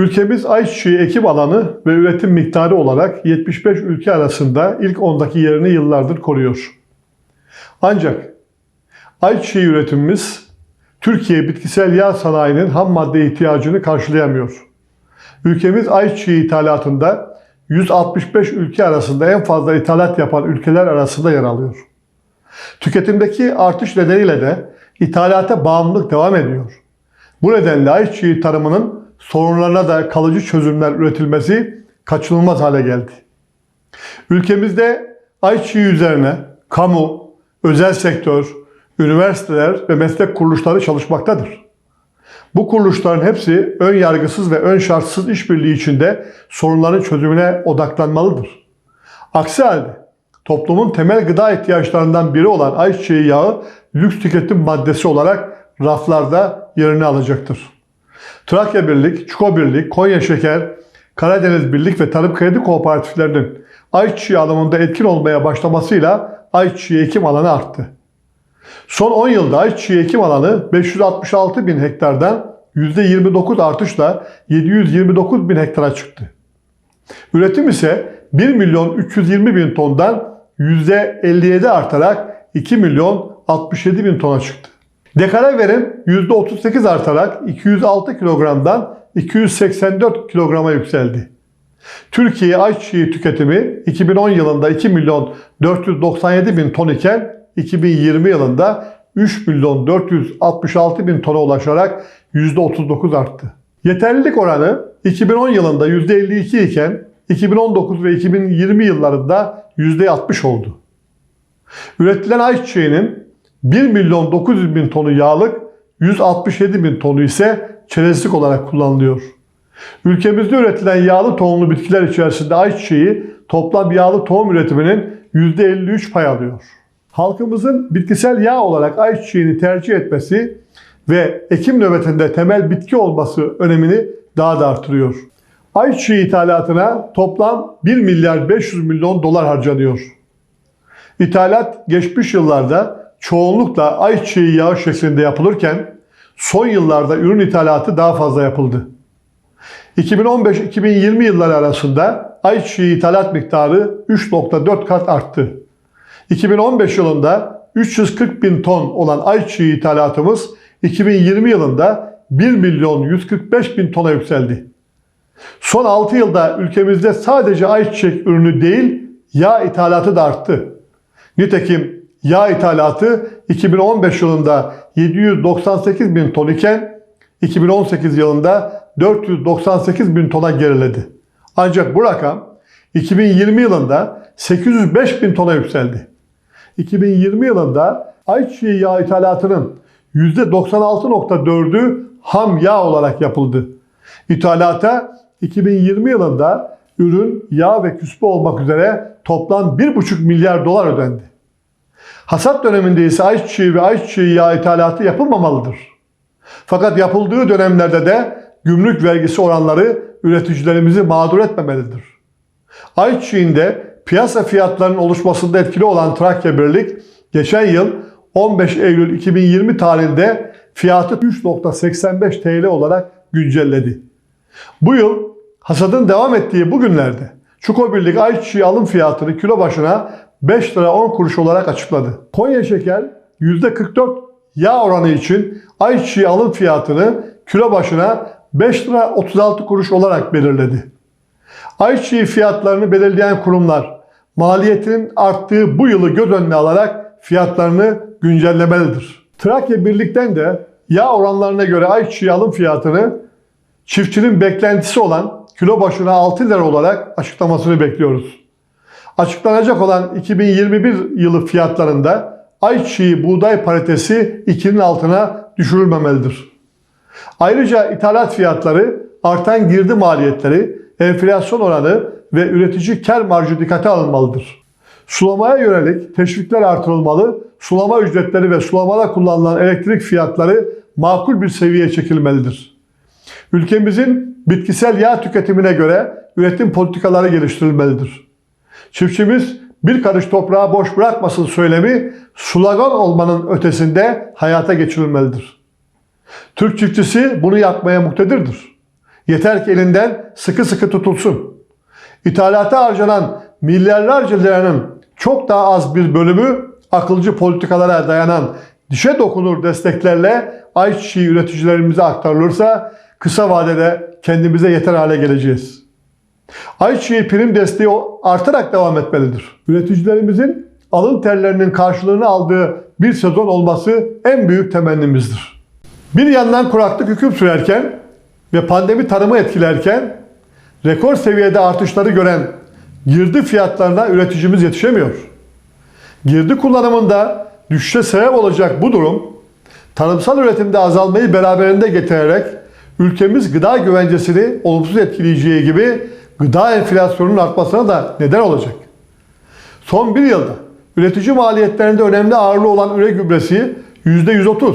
Ülkemiz ayçiçeği ekim alanı ve üretim miktarı olarak 75 ülke arasında ilk 10'daki yerini yıllardır koruyor. Ancak ayçiçeği üretimimiz Türkiye bitkisel yağ sanayinin ham madde ihtiyacını karşılayamıyor. Ülkemiz ayçiçeği ithalatında 165 ülke arasında en fazla ithalat yapan ülkeler arasında yer alıyor. Tüketimdeki artış nedeniyle de ithalata bağımlılık devam ediyor. Bu nedenle ayçiçeği tarımının sorunlarına da kalıcı çözümler üretilmesi kaçınılmaz hale geldi. Ülkemizde ayçiçeği üzerine kamu, özel sektör, üniversiteler ve meslek kuruluşları çalışmaktadır. Bu kuruluşların hepsi ön yargısız ve ön şartsız işbirliği içinde sorunların çözümüne odaklanmalıdır. Aksi halde toplumun temel gıda ihtiyaçlarından biri olan ayçiçeği yağı lüks tüketim maddesi olarak raflarda yerini alacaktır. Trakya Birlik, Çuko Birlik, Konya Şeker, Karadeniz Birlik ve Tarım Kredi Kooperatiflerinin ayçiçeği alımında etkin olmaya başlamasıyla ayçiçeği ekim alanı arttı. Son 10 yılda ayçiçeği ekim alanı 566 bin hektardan %29 artışla 729 bin hektara çıktı. Üretim ise 1 milyon 320 bin tondan %57 artarak 2 milyon 67 bin tona çıktı. Dekara verim %38 artarak 206 kilogramdan 284 kilograma yükseldi. Türkiye ayçiçeği tüketimi 2010 yılında 2 milyon 497 bin ton iken 2020 yılında 3 milyon 466 bin tona ulaşarak %39 arttı. Yeterlilik oranı 2010 yılında %52 iken 2019 ve 2020 yıllarında %60 oldu. Üretilen ayçiçeğinin 1 milyon 900 bin tonu yağlık, 167 bin tonu ise çerezlik olarak kullanılıyor. Ülkemizde üretilen yağlı tohumlu bitkiler içerisinde ayçiçeği toplam yağlı tohum üretiminin %53 pay alıyor. Halkımızın bitkisel yağ olarak ayçiçeğini tercih etmesi ve ekim nöbetinde temel bitki olması önemini daha da artırıyor. Ayçiçeği ithalatına toplam 1 milyar 500 milyon dolar harcanıyor. İthalat geçmiş yıllarda çoğunlukla ayçiçeği yağı şeklinde yapılırken son yıllarda ürün ithalatı daha fazla yapıldı. 2015-2020 yılları arasında ayçiçeği ithalat miktarı 3.4 kat arttı. 2015 yılında 340 bin ton olan ayçiçeği ithalatımız 2020 yılında 1 milyon 145 bin tona yükseldi. Son 6 yılda ülkemizde sadece ayçiçek ürünü değil yağ ithalatı da arttı. Nitekim yağ ithalatı 2015 yılında 798 bin ton iken 2018 yılında 498 bin tona geriledi. Ancak bu rakam 2020 yılında 805 bin tona yükseldi. 2020 yılında ayçiçeği yağ ithalatının %96.4'ü ham yağ olarak yapıldı. İthalata 2020 yılında ürün, yağ ve küspe olmak üzere toplam 1,5 milyar dolar ödendi. Hasat döneminde ise ayçiçeği ve ayçiçeği yağı ithalatı yapılmamalıdır. Fakat yapıldığı dönemlerde de gümrük vergisi oranları üreticilerimizi mağdur etmemelidir. Ayçiçeğinde piyasa fiyatlarının oluşmasında etkili olan Trakya Birlik geçen yıl 15 Eylül 2020 tarihinde fiyatı 3.85 TL olarak güncelledi. Bu yıl hasadın devam ettiği bu günlerde Çuko Birlik ayçiçeği alım fiyatını kilo başına 5 lira 10 kuruş olarak açıkladı. Konya Şeker %44 yağ oranı için ayçiçeği alım fiyatını kilo başına 5 lira 36 kuruş olarak belirledi. Ayçiçeği fiyatlarını belirleyen kurumlar maliyetinin arttığı bu yılı göz önüne alarak fiyatlarını güncellemelidir. Trakya Birlik'ten de yağ oranlarına göre ayçiçeği alım fiyatını çiftçinin beklentisi olan kilo başına 6 lira olarak açıklamasını bekliyoruz. Açıklanacak olan 2021 yılı fiyatlarında ayçiçeği buğday paritesi 2'nin altına düşürülmemelidir. Ayrıca ithalat fiyatları, artan girdi maliyetleri, enflasyon oranı ve üretici kar marjı dikkate alınmalıdır. Sulamaya yönelik teşvikler artırılmalı, sulama ücretleri ve sulamada kullanılan elektrik fiyatları makul bir seviyeye çekilmelidir. Ülkemizin bitkisel yağ tüketimine göre üretim politikaları geliştirilmelidir. Çiftçimiz bir karış toprağı boş bırakmasın söylemi slogan olmanın ötesinde hayata geçirilmelidir. Türk çiftçisi bunu yapmaya muktedirdir. Yeter ki elinden sıkı sıkı tutulsun. İthalata harcanan milyarlarca liranın çok daha az bir bölümü akılcı politikalara dayanan dişe dokunur desteklerle ayçiçeği üreticilerimize aktarılırsa kısa vadede kendimize yeter hale geleceğiz. Ayçiçeği prim desteği artarak devam etmelidir. Üreticilerimizin alın terlerinin karşılığını aldığı bir sezon olması en büyük temennimizdir. Bir yandan kuraklık hüküm sürerken ve pandemi tarımı etkilerken rekor seviyede artışları gören girdi fiyatlarına üreticimiz yetişemiyor. Girdi kullanımında düşüşe sebep olacak bu durum tarımsal üretimde azalmayı beraberinde getirerek ülkemiz gıda güvencesini olumsuz etkileyeceği gibi gıda enflasyonunun artmasına da neden olacak. Son bir yılda üretici maliyetlerinde önemli ağırlığı olan üre gübresi %130,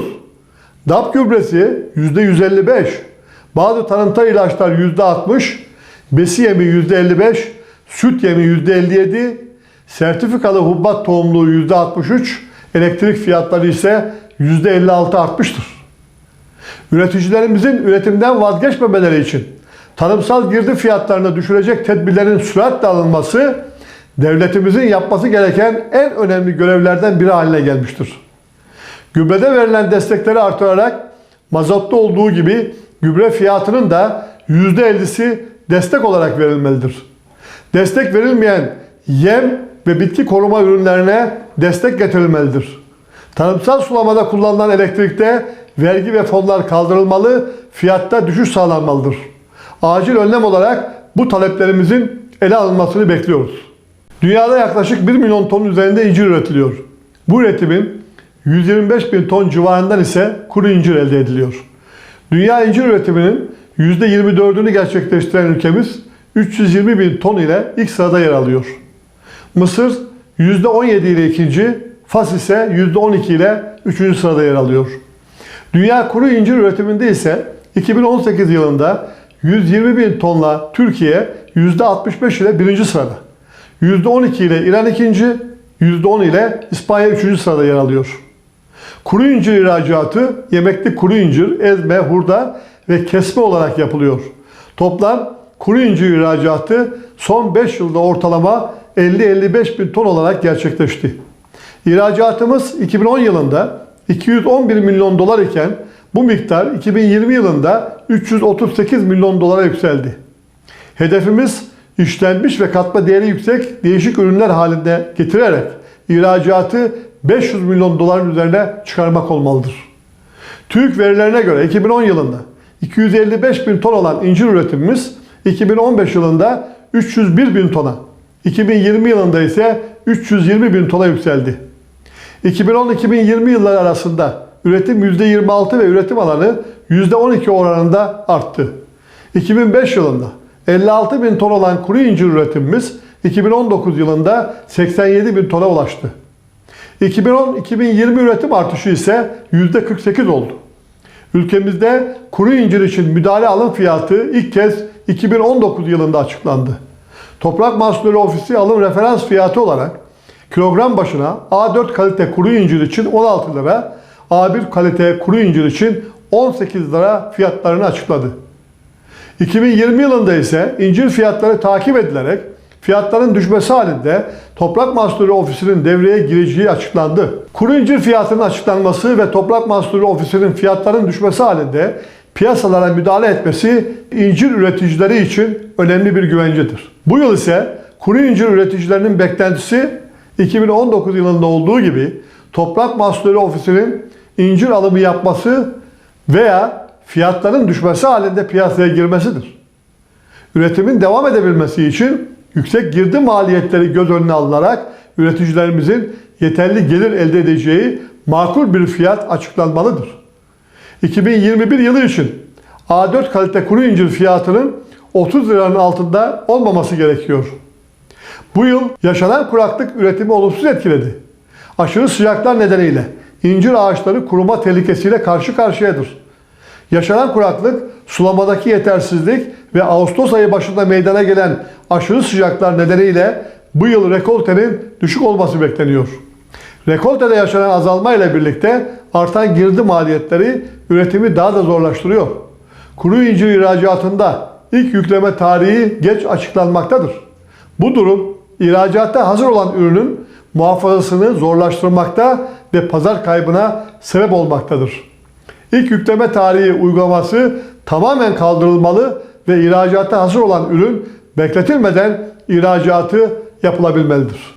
DAP gübresi %155, bazı tarımsal ilaçlar %60, besi yemi %55, süt yemi %57, sertifikalı hububat tohumluğu %63, elektrik fiyatları ise %56 artmıştır. Üreticilerimizin üretimden vazgeçmemeleri için tarımsal girdi fiyatlarını düşürecek tedbirlerin süratle alınması devletimizin yapması gereken en önemli görevlerden biri haline gelmiştir. Gübrede verilen destekleri artırarak mazotta olduğu gibi gübre fiyatının da %50'si destek olarak verilmelidir. Destek verilmeyen yem ve bitki koruma ürünlerine destek getirilmelidir. Tarımsal sulamada kullanılan elektrikte vergi ve fonlar kaldırılmalı, fiyatta düşüş sağlanmalıdır. Acil önlem olarak bu taleplerimizin ele alınmasını bekliyoruz. Dünyada yaklaşık 1 milyon ton üzerinde incir üretiliyor. Bu üretimin 125 bin ton civarından ise kuru incir elde ediliyor. Dünya incir üretiminin %24'ünü gerçekleştiren ülkemiz 320 bin ton ile ilk sırada yer alıyor. Mısır %17 ile ikinci, Fas ise %12 ile üçüncü sırada yer alıyor. Dünya kuru incir üretiminde ise 2018 yılında 120 bin tonla Türkiye %65 ile birinci sırada. %12 ile İran ikinci, %10 ile İspanya üçüncü sırada yer alıyor. Kuru incir ihracatı yemeklik kuru incir, ezme, hurda ve kesme olarak yapılıyor. Toplam kuru incir ihracatı son 5 yılda ortalama 50-55 bin ton olarak gerçekleşti. İhracatımız 2010 yılında 211 milyon dolar iken bu miktar 2020 yılında 338 milyon dolara yükseldi. Hedefimiz işlenmiş ve katma değeri yüksek değişik ürünler halinde getirerek ihracatı 500 milyon doların üzerine çıkarmak olmalıdır. TÜİK verilerine göre 2010 yılında 255 bin ton olan incir üretimimiz 2015 yılında 301 bin tona, 2020 yılında ise 320 bin tona yükseldi. 2010-2020 yılları arasında üretim %26 ve üretim alanı %12 oranında arttı. 2005 yılında 56 bin ton olan kuru incir üretimimiz 2019 yılında 87 bin tona ulaştı. 2010-2020 üretim artışı ise %48 oldu. Ülkemizde kuru incir için müdahale alım fiyatı ilk kez 2019 yılında açıklandı. Toprak Mahsulleri Ofisi alım referans fiyatı olarak kilogram başına A4 kalite kuru incir için 16 lira, A1 kalite kuru incir için 18 lira fiyatlarını açıkladı. 2020 yılında ise incir fiyatları takip edilerek fiyatların düşmesi halinde Toprak Mahsulleri Ofisi'nin devreye gireceği açıklandı. Kuru incir fiyatının açıklanması ve Toprak Mahsulleri Ofisi'nin fiyatların düşmesi halinde piyasalara müdahale etmesi incir üreticileri için önemli bir güvencedir. Bu yıl ise kuru incir üreticilerinin beklentisi 2019 yılında olduğu gibi Toprak Mahsulleri Ofisi'nin incir alımı yapması veya fiyatların düşmesi halinde piyasaya girmesidir. Üretimin devam edebilmesi için yüksek girdi maliyetleri göz önüne alınarak üreticilerimizin yeterli gelir elde edeceği makul bir fiyat açıklanmalıdır. 2021 yılı için A4 kalite kuru incir fiyatının 30 liranın altında olmaması gerekiyor. Bu yıl yaşanan kuraklık üretimi olumsuz etkiledi. Aşırı sıcaklar nedeniyle incir ağaçları kuruma tehlikesiyle karşı karşıyadır. Yaşanan kuraklık, sulamadaki yetersizlik ve Ağustos ayı başında meydana gelen aşırı sıcaklar nedeniyle bu yıl rekoltenin düşük olması bekleniyor. Rekoltede yaşanan azalma ile birlikte artan girdi maliyetleri üretimi daha da zorlaştırıyor. kuru incir ihracatında ilk yükleme tarihi geç açıklanmaktadır. Bu durum ihracatta hazır olan ürünün muhafazasını zorlaştırmakta ve pazar kaybına sebep olmaktadır. İlk yükleme tarihi uygulaması tamamen kaldırılmalı ve ihracata hazır olan ürün bekletilmeden ihracatı yapılabilmelidir.